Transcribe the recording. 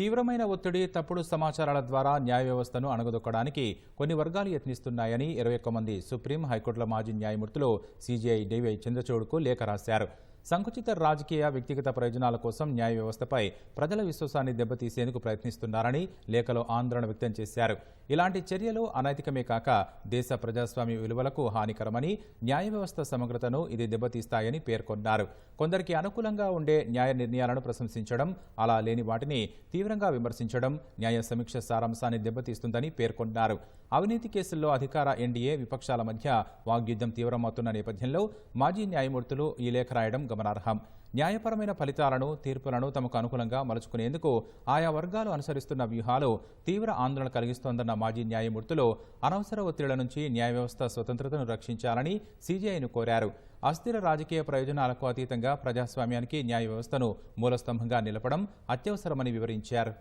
తీవ్రమైన ఒత్తిడి తప్పుడు సమాచారాల ద్వారా న్యాయ వ్యవస్థను అణగదొక్కడానికి కొన్ని వర్గాలు యత్నిస్తున్నాయని ఇరవై ఒక్క మంది సుప్రీం హైకోర్టుల మాజీ న్యాయమూర్తులు సీజీఐ డివై చంద్రచూడ్కు లేఖ రాశారు. సంకుచిత రాజకీయ వ్యక్తిగత ప్రయోజనాల కోసం న్యాయ వ్యవస్థపై ప్రజల విశ్వాసాన్ని దెబ్బతీసేందుకు ప్రయత్నిస్తున్నారని లేఖలో ఆందోళన వ్యక్తం చేశారు. ఇలాంటి చర్యలు అనైతికమే కాక దేశ ప్రజాస్వామ్య విలువలకు హానికరమని న్యాయ వ్యవస్థ సమగ్రతను ఇది దెబ్బతీస్తాయని పేర్కొన్నారు. కొందరికి అనుకూలంగా ఉండే న్యాయ నిర్ణయాలను ప్రశంసించడం అలా లేని వాటిని తీవ్రంగా విమర్శించడం న్యాయ సమీక్ష సారాంశాన్ని దెబ్బతీస్తుందని పేర్కొన్నారు. అవినీతి కేసుల్లో అధికార ఎన్డీఏ విపక్షాల మధ్య వాగ్యుద్ధం తీవ్రమవుతున్న నేపథ్యంలో మాజీ న్యాయమూర్తులు ఈ లేఖ రాయడం గమనార్హం. న్యాయపరమైన ఫలితాలను తీర్పులను తమకు అనుకూలంగా మలుచుకునేందుకు ఆయా వర్గాలు అనుసరిస్తున్న వ్యూహాలు తీవ్ర ఆందోళన కలిగిస్తోందన్న మాజీ న్యాయమూర్తులు అనవసర ఒత్తిళ్ళ నుంచి న్యాయ వ్యవస్థ స్వతంత్రతను రక్షించాలని సీజీఐను కోరారు. అస్థిర రాజకీయ ప్రయోజనాలకు అతీతంగా ప్రజాస్వామ్యానికి న్యాయ వ్యవస్థను మూలస్తంభంగా నిలపడం అత్యవసరమని వివరించారు.